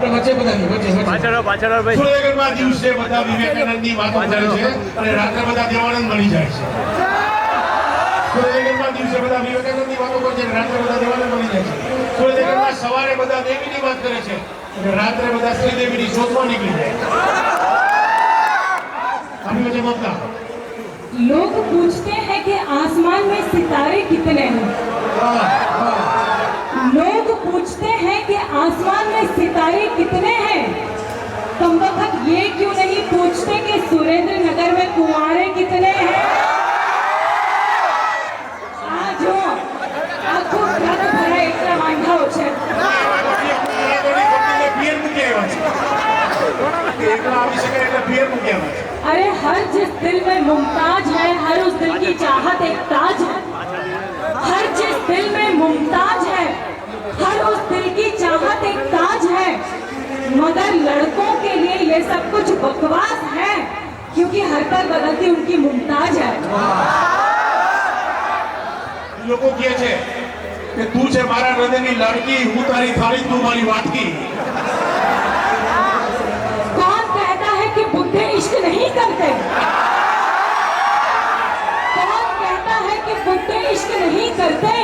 પાછળ પાછળ ભાઈ સુરેગઢમાં દિવસે બધા વિવેકાનંદની વાતો કરે છે અને રાત્રે બધા દેવાનંદ મળી જાય છે સુરેગઢમાં દિવસે બધા વિવેકાનંદની વાતો કરે છે અને રાત્રે બધા દેવાનંદ મળી જાય છે સુરેગઢમાં સવારે બધા દેવીની વાત કરે છે અને રાત્રે બધા શ્રીદેવીની શોધમાં નીકળી જાય છે આપણી વચ્ચે મમતા लोग पूछते हैं कि आसमान में सितारे कितने हैं વાહ, વાહ। लोग पूछते हैं कि आसमान में सितारे कितने हैं कम वक्त ये क्यों नहीं पूछते कि सुरेंद्र नगर में कुंवारे कितने हैं આ જો આખું રથ ભરાય એટલા વાંઢાઓ છે પિયર મૂકી આવ્યા છે એકલા આવી શકે એટલે પિયર મૂકી આવ્યા છે अरे हर जिस दिल में मुमताज है हर उस दिल की चाहत एक ताज क्योंकि हर पल बदलती उनकी मुमताज है લોકો કહે છે કે તું છે મારા હૃદયની લાડકી હું તારી થાળી તું મારી વાટકી कौन कहता है कि बुद्धे इश्क नहीं करते कौन कहता है कि बुद्धे इश्क नहीं करते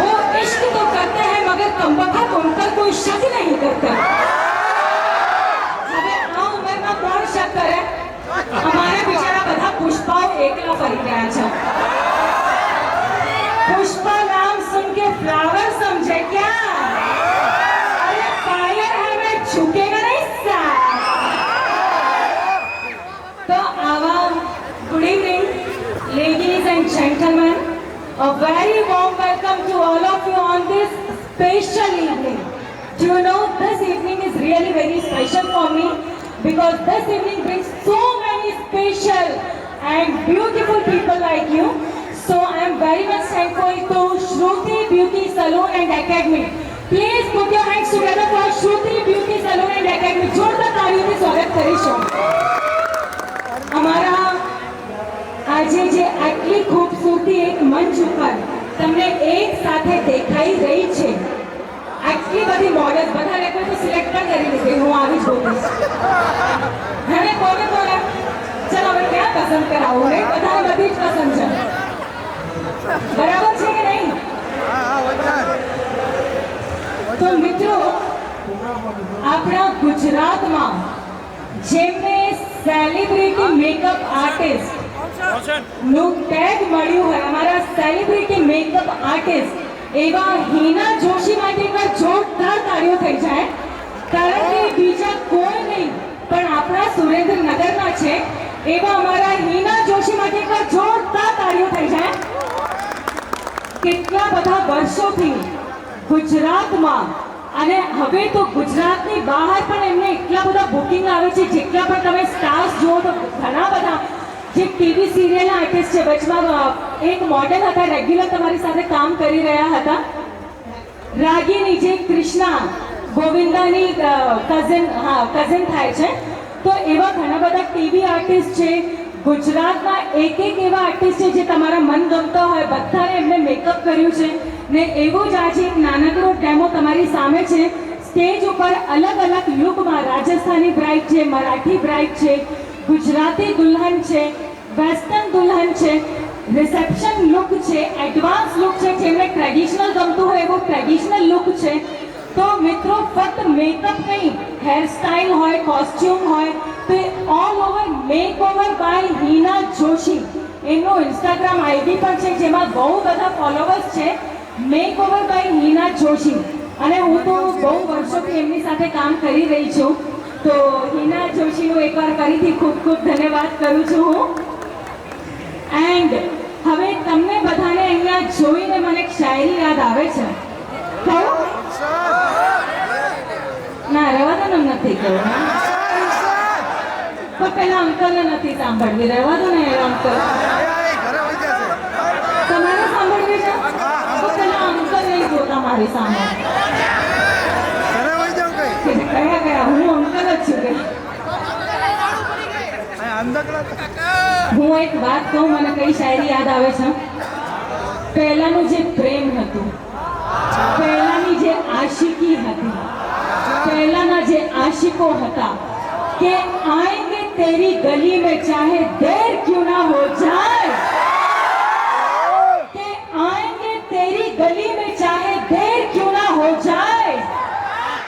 वो इश्क तो करते हैं मगर कमबख्त उन पर कोई शक नहीं करते gentlemen a very warm welcome to all of you on this special evening do you know this evening is really very special for me because this evening brings so many special and beautiful people like you so I am very much thankful to Shruti Beauty Salon and Academy. Please put your hands together for Shruti Beauty Salon and Academy. જોરદાર તાળીઓથી સ્વાગત કરીશું અમારા આજે જે આટલી ખૂબસૂરતી એક મંચ ઉપર તમને એક સાથે દેખાઈ રહી છે, આટલી બધી મોડલ બધા લોકો તો સિલેક્ટ પણ કરી લીધી, હું આવી જ બોલીશ. હવે કોને કોને ચલો, હવે ક્યાં પસંદ કરાવું? હવે બધા બધી જ પસંદ છે. બરાબર છે કે નહીં? તો મિત્રો, આપણા ગુજરાતમાં જેમને સેલિબ્રિટી મેકઅપ આર્ટિસ્ટ નું ટેગ મળ્યું હોય, અમારા સેલિબ્રિટી મેકઅપ આર્ટિસ્ટ એવા હિના જોશી માટે એકવાર જોરદાર તાળીઓ થઈ જાય. કારણ કે બીજા કોઈ નહીં, પણ આપણા સુરેન્દ્રનગરના છે, એવા અમારા હિના જોશી માટે એકવાર જોરદાર તાળીઓ થઈ જાય. કેટલા બધા વર્ષોથી ગુજરાતમાં, અને હવે તો ગુજરાતની બહાર પણ એમને એટલા બધા બુકિંગ આવે છે, જેટલા પણ તમે સ્ટાર્સ જુઓ તો ઘણા બધા જે ટીવી સિરિયલ આર્ટિસ્ટ છે વચમાં એક મોડેલ હતા રેગ્યુલર તમારી સાથે કામ કરી રહ્યા હતા. રાગીની જે કૃષ્ણા, ગોવિંદાની કઝિન હા કઝિન થાય છે. તો એવા ઘણા બધા ટીવી આર્ટિસ્ટ છે. ગુજરાતના એક એક એવા આર્ટિસ્ટ છે જે તમારા મનગમતા હોય બધાને એમને મેકઅપ કર્યું છે. ને એવો જ આજે એક નાનકડો ડેમો તમારી સામે છે. સ્ટેજ ઉપર અલગ અલગ લુકમાં રાજસ્થાની બ્રાઇડ છે, મરાઠી બ્રાઇડ છે ગુજરાતી દુલ્હન છે વેસ્ટર્ન દુલ્હન છે રિસેપ્શન લુક છે એડવાન્સ લુક છે, જેમને ટ્રેડિશનલ ગમતું હોય એવો ટ્રેડિશનલ લુક છે. તો મિત્રો, ફક્ત મેકઅપ નહીં હેરસ્ટાઇલ હોય કોસ્ચ્યુમ હોય, તો all over make over by Hina Joshi એમનો ઇન્સ્ટાગ્રામ આઈડી પણ છે, જેમાં બહુ બધા ફોલોવર્સ છે. Make over by Hina Joshi અને હું તો બહુ વર્ષોથી એમની સાથે કામ કરી રહી છું. તો હિના જોશીનું એકવાર ફરીથી ખૂબ ખૂબ ધન્યવાદ કરું છું હું. એન્ડ હવે તમને બધાને અહીંયા જોઈને મને એક શાયરી યાદ આવે છે. ના રહેવા દો ને નથી કહું. પણ પેલા અંકલને નથી સાંભળવી. રહેવા દો ને અંકલ. તમારે સાંભળવી છે? પેલા અંકલ નહીં જોતા મારી સામે. હું એક વાત કહું મને કઈ શાયરી યાદ આવે છે પહેલાનું જે પ્રેમ હતું પહેલાની જે આશિકી હતી પહેલાના જે આશિકો હતા કે આएँगे તેરી ગલી મે ચાહે દેર ક્યું ના હો જાય કે આएँगे તેરી ગલી મે ચાહે દેર ક્યું ના હો જાય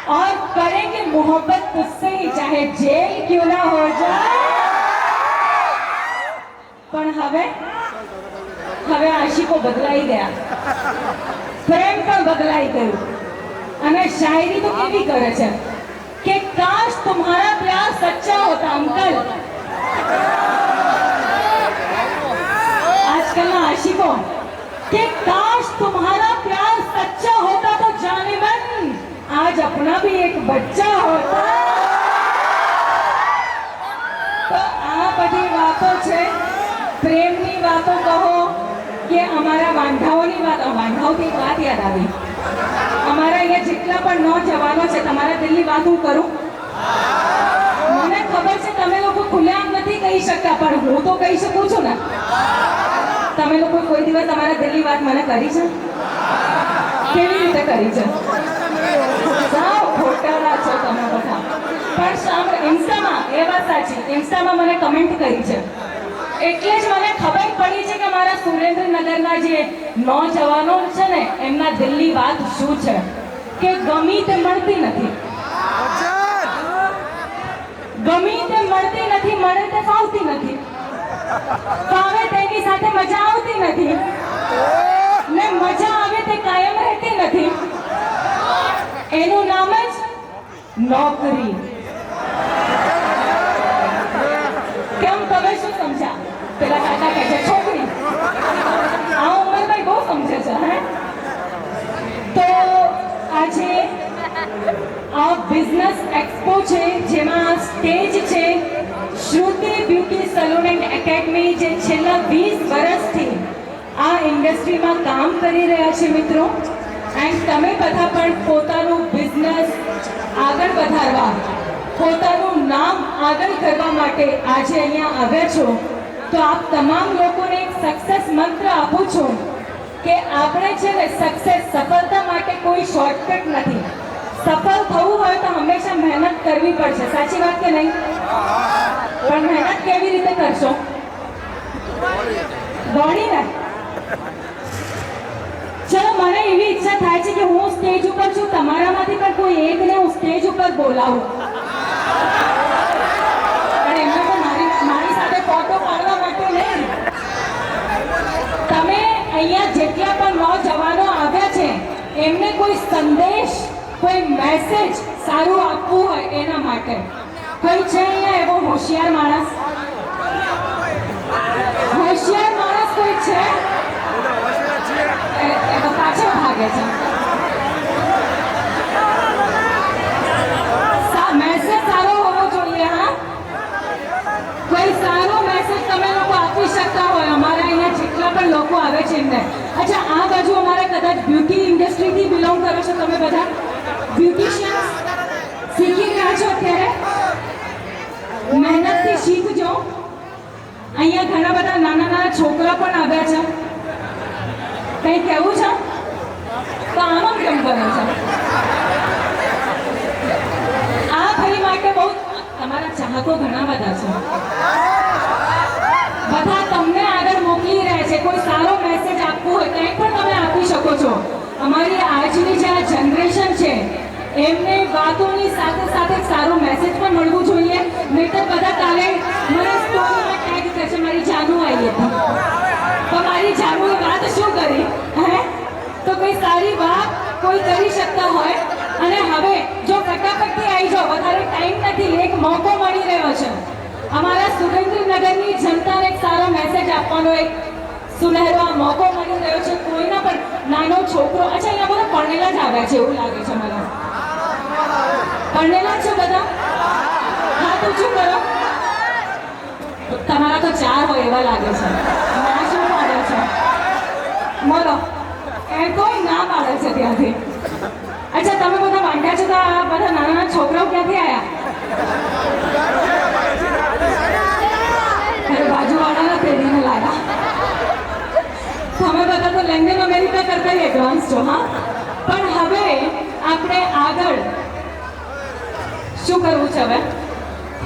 और करेंगे मोहब्बत तुझसे ही चाहे जेल क्यों ना हो जाए પણ હવે હવે આશિકો બદલાઈ ગયા. પ્રેમ પણ બદલાઈ ગયું. અને શાયરી તો કેવી કરે છે? કે કાશ તુમ્હારા પ્યાર સચ્ચા હોતા, અંકલ. આજકાલના આશિકો કે કાશ તુમ્હારા પ્યાર સચ્ચા હોતા તો જાને મન, આજ અપના ભી એક બચ્ચા હોતા. તો આ બધી વાતો છે પ્રેમની વાતો કહો કે અમારા વાંધાઓની વાત વાંધાઓથી વાત યાદ આવી. અમારા અહીંયા જેટલા પણ નોજવાનો છે, તમારા દિલની વાત હું કરું? મને ખબર છે તમે લોકો ખુલ્લેઆમ નથી કહી શકતા, પણ હું તો કહી શકું છું ને. તમે લોકો કોઈ દિવસ તમારા દિલની વાત મને કરી છે? કેવી રીતે કરી છે? સાવ ખોટાડા છો તમે બધા. પણ ઇન્સ્ટામાં એ વાત સાચી ઇન્સ્ટામાં મને કમેન્ટ કરી છે. એટલે જ મને ખબર પડી છે કે મારા સુરેન્દ્રનગરના જે નોજવાનો છે ને, એમના દિલની વાત શું છે? કે ગમી તે મળતી નથી. ગમી તે મળતી નથી, મળે તે ફાવતી નથી. ફાવે તેની સાથે મજા આવતી નથી. ને મજા આવે તે કાયમ રહેતી નથી. એનું નામ જ નોકરી કેમ તમે શું સમજ્યા પેલા કાકા કહે છે છોકરી આ ઉંમરમાં બહુ સમજે છે હે તો આજે આ બિઝનેસ એક્સપો છે, જેમાં સ્ટેજ છે, Shruti beauty salon and academy જે છેલ્લા વીસ વર્ષથી આ ઇન્ડસ્ટ્રીમાં કામ કરી રહ્યા છે મિત્રો. એન્ડ તમે બધા પણ પોતાનું બિઝનેસ આગળ વધારવા, પોતાનું નામ આગળ કરવા માટે આજે અહીંયા આવ્યા છો. તો આપ તમામ લોકોને એક સક્સેસ મંત્ર આપું છું કે આપણે છે ને સક્સેસ સફળતા માટે કોઈ શોર્ટકટ નથી. સફળ થવું હોય તો હંમેશા મહેનત કરવી પડશે. સાચી વાત કે નહીં? પણ મહેનત કેવી રીતે કરશો? ભણીને ચલો, મને એવી ઈચ્છા થાય છે કે હું સ્ટેજ ઉપર છું, તમારામાંથી પણ કોઈ એકને હું સ્ટેજ ઉપર બોલાવું. પણ એમને તો મારી મારી સાથે ફોટો પાડવા માટે નહીં. તમે અહીંયા જેટલા પણ નોજવાનો આવ્યા છે, એમને કોઈ સંદેશ કોઈ મેસેજ સારું આપવું હોય એના માટે. કોઈ છે અહીંયા એવો હોશિયાર માણસ? હોશિયાર માણસ કોઈ છે? પાછળ ભાગે છે. મેસેજ સારો હોવો જોઈએ, હા? કોઈ સારો મેસેજ તમે લોકો આપી શકતા હોય. અમારા અહીંયા જેટલા પણ લોકો આવે છે એમને. અચ્છા, આ બાજુ અમારે કદાચ બ્યુટી ઇન્ડસ્ટ્રીથી બિલોંગ કરો છો તમે બધા બ્યુટિશિયન્સ શીખી રહ્યા છો અત્યારે મહેનતથી શીખજો અહીંયા ઘણા બધા નાના નાના છોકરા પણ આવ્યા છે. કંઈ કહેવું છે? તો આમાં કેમ કરે છે? આ ફરી માટે બહુ તમારા ચાહકો ઘણા બધા છે. બધા તમને આગળ મોકલી રહ્યા છે. કોઈ સારો મેસેજ આપવો હોય, કંઈ પણ તમે આપી શકો છો. અમારી આજની જે આ જનરેશન છે, એમને વાતોની સાથે સાથે સારો મેસેજ પણ મળવું જોઈએ. નહીતર બધા કાલે મને સ્ટોરીમાં ટેગ કરશે, મારી જાનુ આવી હતી. તો મારી જાનુએ વાત શું કરી, હે? તો કોઈ સારી વાત કોઈ કરી શકતા હોય. અને હવે જો ફટાફટથી આવી જાઓ, વધારે ટાઈમ નથી, એક મોકો મળી રહ્યો છે. અમારા સુરેન્દ્રનગરની જનતાને એક સારો મેસેજ આપવાનો, એક સુનહેરો મોકો મળી રહ્યો છે. કોઈના પણ નાનો છોકરો, અચ્છા, અહીંયા બધા પરણેલા જ આવ્યા છે એવું લાગે છે મને. પરણેલા છો બધા? શું કરો તમારા તો ચાર હોય એવા લાગે છે. ના છે? બોલો. એ કોઈ ના પાડે છે ત્યાંથી. અચ્છા, તમે બધા વાંઢ્યા છો તો આ બધા નાના નાના છોકરાઓ ક્યાંથી આવ્યા બાજુવાળાના પેઢીને લાગ્યા તમે બધા તો લંડન અમેરિકા કરતા એડવાન્સ છો, હા? પણ હવે આપણે આગળ શું કરવું છે હવે?